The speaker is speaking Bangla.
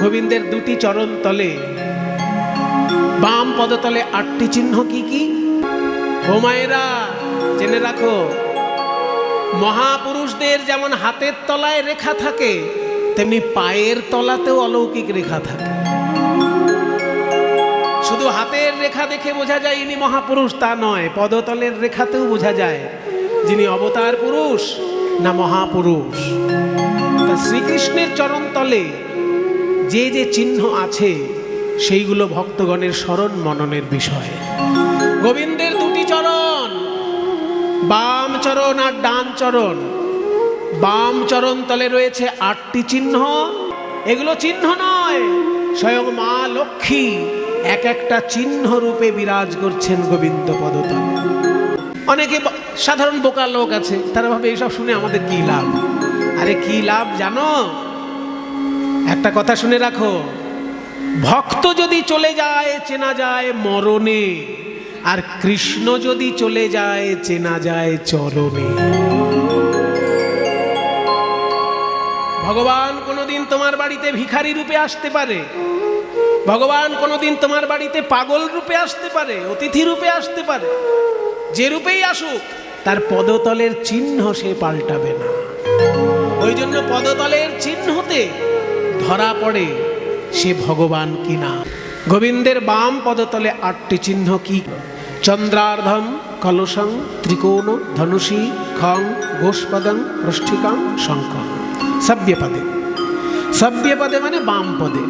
গোবিন্দের দুটি চরণ তলে। বাম পদতলে আটটি চিহ্ন কি কি? ও মায়েরা, জেনে রাখো, মহাপুরুষদের যেমন হাতের তলায় রেখা থাকে, তেমনি পায়ের তলাতেও অলৌকিক রেখা থাকে। শুধু হাতের রেখা দেখে বোঝা যায় ইনি মহাপুরুষ, তা নয়, পদতলের রেখাতেও বোঝা যায়, যিনি অবতার পুরুষ না মহাপুরুষ। শ্রীকৃষ্ণের চরণ তলে যে যে চিহ্ন আছে, সেইগুলো ভক্তগণের স্মরণ মননের বিষয়। গোবিন্দের দুটি চরণ, বাম চরণ আর ডান চরণ। বাম চরণ তলে রয়েছে আটটি চিহ্ন। এগুলো চিহ্ন নয়, স্বয়ং মা লক্ষ্মী এক একটা চিহ্ন রূপে বিরাজ করছেন গোবিন্দ পদতলে। অনেকে সাধারণ বোকা লোক আছে, তারা ভাবে এইসব শুনে আমাদের কি লাভ? আরে কি লাভ জানো? একটা কথা শুনে রাখো। ভক্ত যদি চলে যায়, চেনা যায় মরণে, আর কৃষ্ণ যদি চলে যায়, চেনা যায় চরণে। ভগবান কোনোদিন তোমার বাড়িতে ভিখারি রূপে আসতে পারে। ভগবান কোনোদিন তোমার বাড়িতে পাগল রূপে আসতে পারে, অতিথি রূপে আসতে পারে। যে রূপেই আসুক, তার পদতলের চিহ্ন সে পাল্টাবে না। ওই জন্য পদতলের চিহ্নতে ধরা পড়ে সে ভগবান কিনা গোবিন্দের বাম পদতলে আটটি চিহ্ন কি? চন্দ্রার্ধম, কলসং, ত্রিকোণ, ধনুষী, খং, গোষ্পদং পৃষ্ঠিকাং শঙ্খ। সভ্যপদে সভ্যপদে মানে বাম পদে।